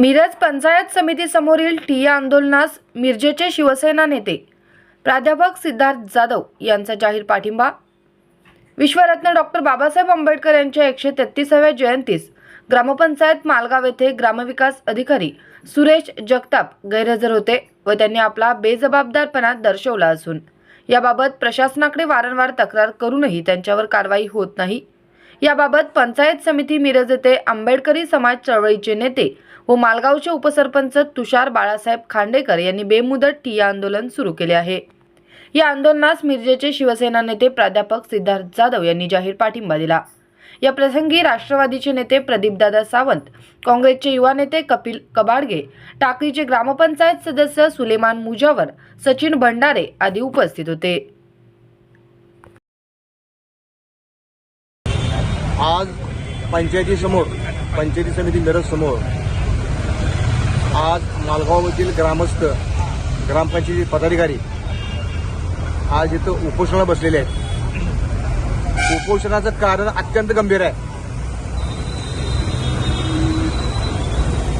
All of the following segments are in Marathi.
मिरज पंचायत समितीसमोरील ठिय्या आंदोलनास मिरजेचे शिवसेना नेते प्राध्यापक सिद्धार्थ जाधव यांचा जाहीर पाठिंबा. विश्वरत्न डॉक्टर बाबासाहेब आंबेडकर यांच्या एकशे तेहतीसाव्या जयंतीस ग्रामपंचायत मालगाव येथे ग्रामविकास अधिकारी सुरेश जगताप गैरहजर होते व त्यांनी आपला बेजबाबदारपणा दर्शवला असून याबाबत प्रशासनाकडे वारंवार तक्रार करूनही त्यांच्यावर कारवाई होत नाही. याबाबत पंचायत समिती मिरज येथे आंबेडकरी समाज चळवळीचे नेते व मालगावचे उपसरपंच तुषार बाळासाहेब खांडेकर यांनी बेमुदत ठिय्या आंदोलन सुरू केले आहे. या आंदोलनास मिरजेचे शिवसेना नेते प्राध्यापक सिद्धार्थ जाधव यांनी जाहीर पाठिंबा दिला. या प्रसंगी राष्ट्रवादीचे नेते प्रदीपदादा सावंत काँग्रेसचे युवा नेते कपिल कबाडगे टाकळीचे ग्रामपंचायत सदस्य सुलेमान मुजावर सचिन भंडारे आदी उपस्थित होते. आज पंचायतीसमोर पंचायती समिती मिरज समोर आज मालगावमधील ग्रामस्थ ग्रामपंचायती पदाधिकारी आज इथं उपोषणाला बसलेले आहेत. उपोषणाचं कारण अत्यंत गंभीर आहे.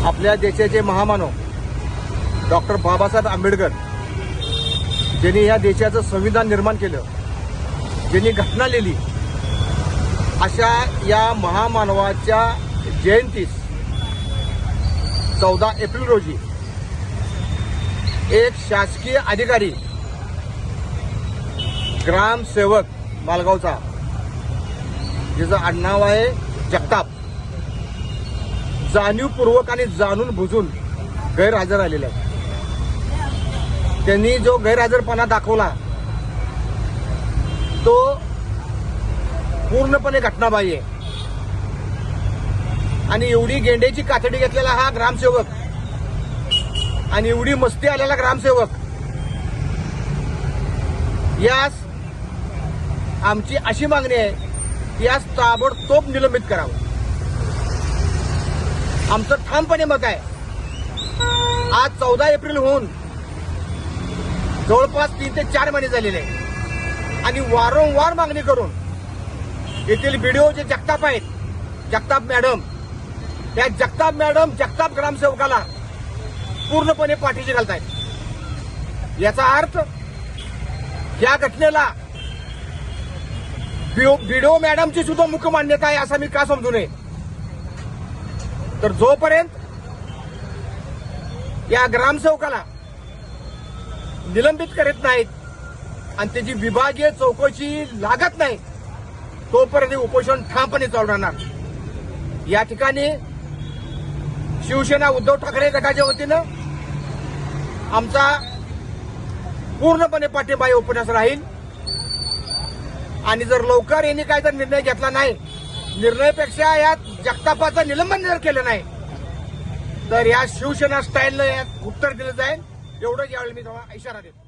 आपल्या देशाचे महामानव डॉक्टर बाबासाहेब आंबेडकर ज्यांनी या देशाचं संविधान निर्माण केलं ज्यांनी घटना लिहिली अशा या महामानवाच्या जयंतीस चौदा एप्रिल रोजी एक शासकीय अधिकारी ग्रामसेवक मालगावचा ज्याचं आडनाव आहे जगताप जाणीवपूर्वक आणि जाणून बुजून गैरहजर आलेले आहे त्यांनी जो गैरहजरपणा दाखवला तो पूर्णपणे घटनाबाह्य आहे. आणि एवढी गेंड्याची कातडी घेतलेला हा ग्रामसेवक आणि एवढी मस्ती आलेला ग्रामसेवक यास आमची अशी मागणी आहे की यास ताबडतोब निलंबित करावं. आमचं ठामपणे मत आहे आज चौदा एप्रिल होऊन जवळपास तीन ते चार महिने झालेले आहे. आणि वारंवार मागणी करून येथील बीडीओ जे जगताप आहेत जगताप मॅडम त्या जगताप मॅडम जगताप ग्रामसेवकाला पूर्णपणे पाठीशी घालतायत. याचा अर्थ या घटनेला बीडीओ मॅडमची सुद्धा मुख्य मान्यता आहे असं मी का समजू नये? तर जोपर्यंत या ग्रामसेवकाला निलंबित करत नाहीत आणि त्याची विभागीय चौकशी लागत नाही तोपर्यंत उपोषण ठामपणे चालू राहणार. या ठिकाणी शिवसेना उद्धव ठाकरे गटाच्या वतीनं आमचा पूर्णपणे पाठिंबा या राहील. आणि जर लवकर यांनी काय जर निर्णय घेतला नाही निर्णयापेक्षा यात जगतापाचं निलंबन जर केलं नाही तर या शिवसेना स्टाईलनं यात उत्तर दिलं जाईल. एवढंच यावेळी मी तुम्हाला इशारा देतो.